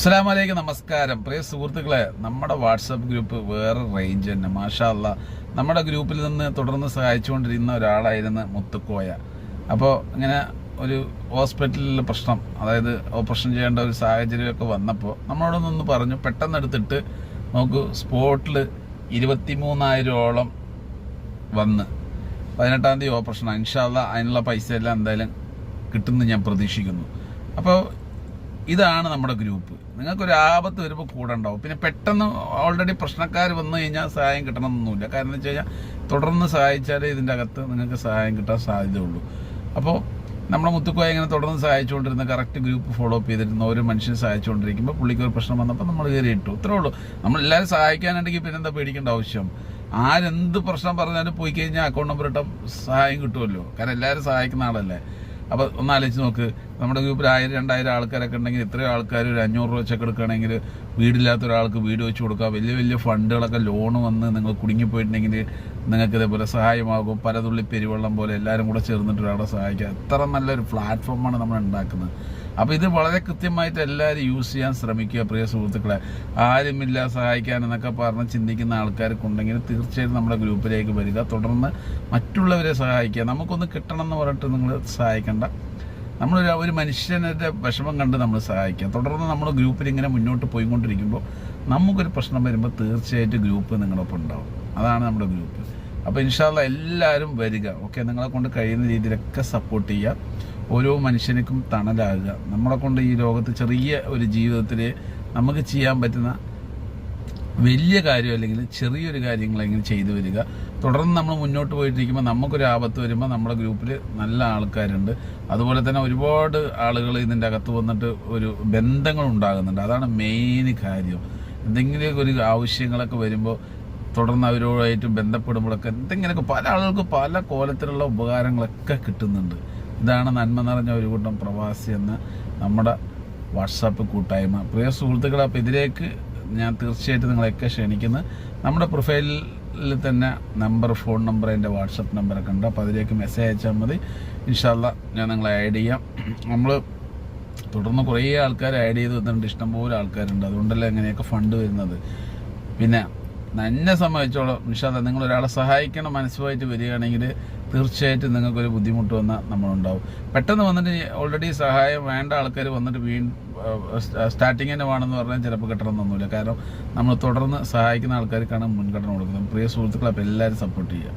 അസ്സലാമലൈക്കും നമസ്കാരം. പ്രിയ സുഹൃത്തുക്കളെ നമ്മുടെ വാട്സപ്പ് ഗ്രൂപ്പ് വേറെ റേഞ്ച് തന്നെ. മാഷാല്ല നമ്മുടെ ഗ്രൂപ്പിൽ നിന്ന് തുടർന്ന് സഹായിച്ചുകൊണ്ടിരുന്ന ഒരാളായിരുന്നു മുത്തുക്കോയ. അപ്പോൾ ഇങ്ങനെ ഒരു ഹോസ്പിറ്റലിലെ പ്രശ്നം അതായത് ഓപ്പറേഷൻ ചെയ്യേണ്ട ഒരു സാഹചര്യമൊക്കെ വന്നപ്പോൾ നമ്മളോട് നമ്മളോടൊന്നൊന്ന് പറഞ്ഞു. പെട്ടെന്ന് എടുത്തിട്ട് നമുക്ക് സ്പോട്ടിൽ ഇരുപത്തി മൂന്നായിരോളം വന്ന്. പതിനെട്ടാം തീയതി ഓപ്പറേഷൻ ഇൻഷാല്ല അതിനുള്ള പൈസ എല്ലാം എന്തായാലും കിട്ടുമെന്ന് ഞാൻ പ്രതീക്ഷിക്കുന്നു. അപ്പോൾ ഇതാണ് നമ്മുടെ ഗ്രൂപ്പ് നിങ്ങൾക്കൊരു ആപത്ത് വരുമ്പോൾ കൂടെ ഉണ്ടാവും. പിന്നെ പെട്ടെന്ന് ഓൾറെഡി പ്രശ്നക്കാർ വന്നു കഴിഞ്ഞാൽ സഹായം കിട്ടണമെന്നൊന്നുമില്ല കാരണം എന്ന് വെച്ച് കഴിഞ്ഞാൽ തുടർന്ന് സഹായിച്ചാലേ ഇതിന്റെ അകത്ത് നിങ്ങൾക്ക് സഹായം കിട്ടാൻ സാധ്യതയുള്ളൂ. അപ്പോൾ നമ്മുടെ മുത്തുക്കോയ ഇങ്ങനെ തുടർന്ന് സഹായിച്ചുകൊണ്ടിരുന്ന കറക്റ്റ് ഗ്രൂപ്പ് ഫോളോ അപ്പ് ചെയ്തിരുന്ന ഒരു മനുഷ്യനെ സഹായിച്ചുകൊണ്ടിരിക്കുമ്പോൾ പുള്ളിക്ക് ഒരു പ്രശ്നം വന്നപ്പോൾ നമ്മൾ കയറി ഇട്ടു. ഇത്രേ ഉള്ളൂ. നമ്മൾ എല്ലാവരും സഹായിക്കാനുണ്ടെങ്കിൽ പിന്നെ എന്താ പേടിക്കേണ്ട ആവശ്യം? ആരെന്ത് പ്രശ്നം പറഞ്ഞാലും പോയി കഴിഞ്ഞാൽ അക്കൗണ്ട് നമ്പർ ഇട്ടാൽ സഹായം കിട്ടുമല്ലോ കാരണം എല്ലാവരും സഹായിക്കുന്ന ആളല്ലേ. അപ്പോൾ ഒന്ന് ആലോചിച്ച് നോക്ക്. നമ്മുടെ ഗ്രൂപ്പിൽ ആയിരം രണ്ടായിരം ആൾക്കാരൊക്കെ ഉണ്ടെങ്കിൽ ഇത്രയും ആൾക്കാർ ഒരു അഞ്ഞൂറ് രൂപ വെച്ചൊക്കെ എടുക്കുകയാണെങ്കിൽ വീടില്ലാത്ത ഒരാൾക്ക് വീട് വെച്ച് കൊടുക്കുക വലിയ വലിയ ഫണ്ടുകളൊക്കെ ലോൺ വന്ന് നിങ്ങൾ കുടുങ്ങിപ്പോയിട്ടുണ്ടെങ്കിൽ നിങ്ങൾക്ക് ഇതേപോലെ സഹായമാകും. പലതുള്ളി പെരുവെള്ളം പോലെ എല്ലാവരും കൂടെ ചേർന്നിട്ട് ഒരാളെ സഹായിക്കാം. എത്ര നല്ലൊരു പ്ലാറ്റ്ഫോമാണ് നമ്മൾ ഉണ്ടാക്കുന്നത്. അപ്പോൾ ഇത് വളരെ കൃത്യമായിട്ട് എല്ലാവരും യൂസ് ചെയ്യാൻ ശ്രമിക്കുക പ്രിയ സുഹൃത്തുക്കളെ. ആരുമില്ല സഹായിക്കാൻ എന്നൊക്കെ പറഞ്ഞ് ചിന്തിക്കുന്ന ആൾക്കാർക്ക് ഉണ്ടെങ്കിൽ തീർച്ചയായും നമ്മുടെ ഗ്രൂപ്പിലേക്ക് വരിക. തുടർന്ന് മറ്റുള്ളവരെ സഹായിക്കുക. നമുക്കൊന്ന് കിട്ടണം എന്ന് പറഞ്ഞിട്ട് നിങ്ങൾ സഹായിക്കേണ്ട. നമ്മൾ ഒരു മനുഷ്യന്റെ വിഷമം കണ്ട് നമ്മൾ സഹായിക്കാം. തുടർന്ന് നമ്മൾ ഗ്രൂപ്പിൽ ഇങ്ങനെ മുന്നോട്ട് പോയിക്കൊണ്ടിരിക്കുമ്പോൾ നമുക്കൊരു പ്രശ്നം വരുമ്പോൾ തീർച്ചയായിട്ടും ഗ്രൂപ്പ് നിങ്ങളൊപ്പം ഉണ്ടാവും. അതാണ് നമ്മുടെ ഗ്രൂപ്പ്. അപ്പോൾ ഇൻഷാല്ല എല്ലാവരും വരിക. ഓക്കെ നിങ്ങളെ കൊണ്ട് കഴിയുന്ന രീതിയിലൊക്കെ സപ്പോർട്ട് ചെയ്യുക. ഓരോ മനുഷ്യനിക്കും തണലാകുക. നമ്മളെ കൊണ്ട് ഈ ലോകത്ത് ചെറിയ ഒരു ജീവിതത്തിൽ നമുക്ക് ചെയ്യാൻ പറ്റുന്ന വലിയ കാര്യം അല്ലെങ്കിൽ ചെറിയൊരു കാര്യങ്ങളെങ്കിലും ചെയ്തു വരിക. തുടർന്ന് നമ്മൾ മുന്നോട്ട് പോയിട്ടിരിക്കുമ്പോൾ നമുക്കൊരു ആപത്ത് വരുമ്പോൾ നമ്മുടെ ഗ്രൂപ്പിൽ നല്ല ആൾക്കാരുണ്ട്. അതുപോലെ തന്നെ ഒരുപാട് ആളുകൾ ഇതിന്റെ അകത്ത് വന്നിട്ട് ഒരു ബന്ധങ്ങൾ ഉണ്ടാകുന്നുണ്ട്. അതാണ് മെയിൻ കാര്യം. എന്തെങ്കിലുമൊക്കെ ഒരു ആവശ്യങ്ങളൊക്കെ വരുമ്പോൾ തുടർന്ന് അവരുമായിട്ട് ബന്ധപ്പെടുമ്പോഴൊക്കെ എന്തെങ്കിലുമൊക്കെ പല ആളുകൾക്ക് പല കോലത്തിലുള്ള ഉപകാരങ്ങളൊക്കെ കിട്ടുന്നുണ്ട്. ഇതാണ് നന്മ നിറഞ്ഞ ഒരു കൂട്ടം പ്രവാസി എന്ന നമ്മുടെ വാട്സാപ്പ് കൂട്ടായ്മ. പ്രിയ സുഹൃത്തുക്കളെ അപ്പോൾ ഇതിലേക്ക് ഞാൻ തീർച്ചയായിട്ടും നിങ്ങളെയൊക്കെ ക്ഷണിക്കുന്നു. നമ്മുടെ പ്രൊഫൈലിൽ തന്നെ നമ്പർ ഫോൺ നമ്പർ എന്റെ വാട്സപ്പ് നമ്പറൊക്കെ ഉണ്ട്. അപ്പോൾ അതിലേക്ക് മെസ്സേജ് അയച്ചാൽ മതി. ഇൻഷാല്ല ഞാൻ നിങ്ങളെ ആഡ് ചെയ്യാം. നമ്മൾ തുടർന്ന് കുറേ ആൾക്കാർ ആഡ് ചെയ്ത് വന്നിട്ടുണ്ട് ഇഷ്ടംപോലെ ആൾക്കാരുണ്ട്. അതുകൊണ്ടല്ലേ എങ്ങനെയൊക്കെ ഫണ്ട് വരുന്നത്. പിന്നെ എന്നെ സംബന്ധിച്ചോളം നിഷാദ നിങ്ങൾ ഒരാളെ സഹായിക്കണം മനസ്സുമായിട്ട് വരികയാണെങ്കിൽ തീർച്ചയായിട്ടും നിങ്ങൾക്കൊരു ബുദ്ധിമുട്ട് വന്നാൽ നമ്മളുണ്ടാവും. പെട്ടെന്ന് വന്നിട്ട് ഓൾറെഡി സഹായം വേണ്ട ആൾക്കാർ വന്നിട്ട് വീ സ്റ്റാർട്ടിങ് തന്നെ വേണമെന്ന് പറഞ്ഞാൽ ചിലപ്പോൾ കിട്ടണമെന്നൊന്നുമില്ല. കാരണം നമ്മൾ തുടർന്ന് സഹായിക്കുന്ന ആൾക്കാർക്കാണ് മുൻഗണന കൊടുക്കുന്നത്. പ്രിയ സുഹൃത്തുക്കളെ അപ്പോൾ എല്ലാവരും സപ്പോർട്ട് ചെയ്യുക.